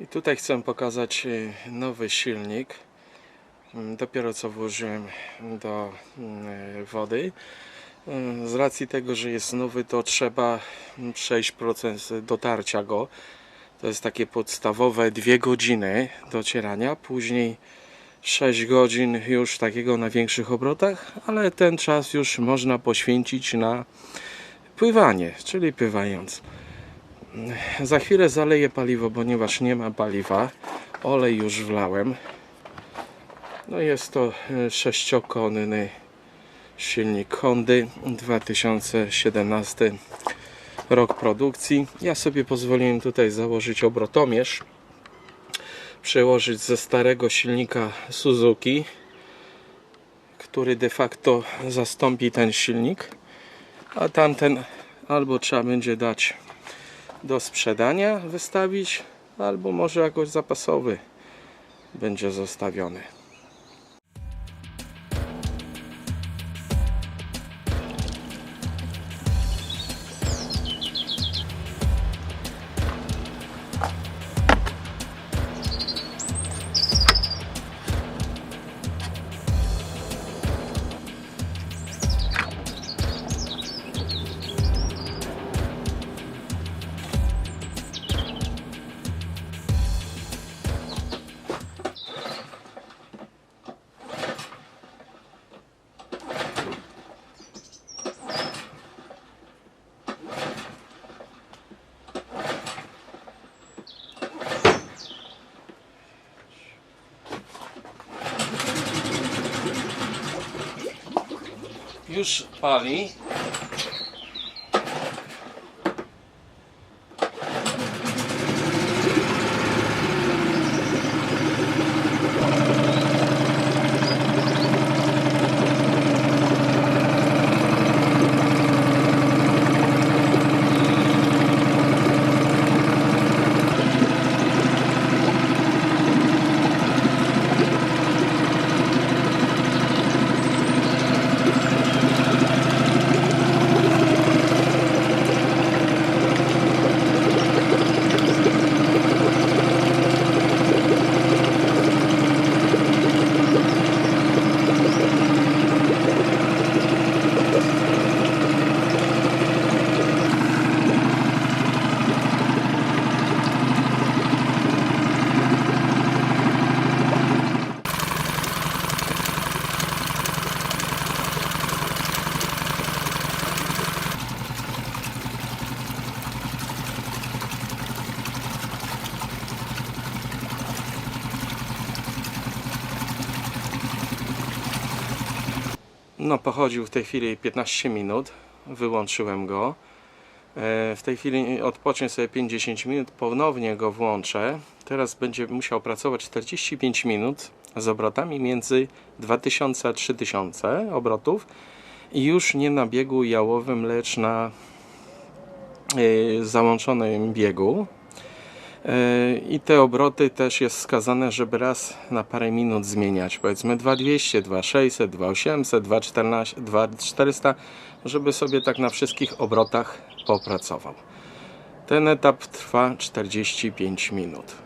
I tutaj chcę pokazać y, nowy silnik. Mm, Dopiero co włożyłem do mm, wody. Y, Z racji tego, że jest nowy, to trzeba mm, przejść proces dotarcia go. To jest takie podstawowe dwie godziny docierania, później 6 godzin już takiego na większych obrotach, ale ten czas już można poświęcić na pływanie, czyli pływając. Za chwilę zaleję paliwo, ponieważ nie ma paliwa. Olej już wlałem. No jest to e, sześciokonny silnik Hondy 2017 rok produkcji. Ja sobie pozwoliłem tutaj założyć obrotomierz. Przełożyć ze starego silnika Suzuki, który de facto zastąpi ten silnik, a tamten albo trzeba będzie dać do sprzedania wystawić, albo może jakoś zapasowy będzie zostawiony. Już pali. No, pochodził w tej chwili 15 minut. Wyłączyłem go. E, W tej chwili odpocznie sobie 50 minut. Ponownie go włączę. Teraz będzie musiał pracować 45 minut z obrotami między 2000 a 3000 obrotów. I już nie na biegu jałowym, lecz na e, załączonym biegu. E, I te obroty też jest wskazane, żeby raz na parę minut zmieniać. Powiedzmy 2200, 2600, 2800, 214, 2400, żeby sobie tak na wszystkich obrotach popracował. Ten etap trwa 45 minut.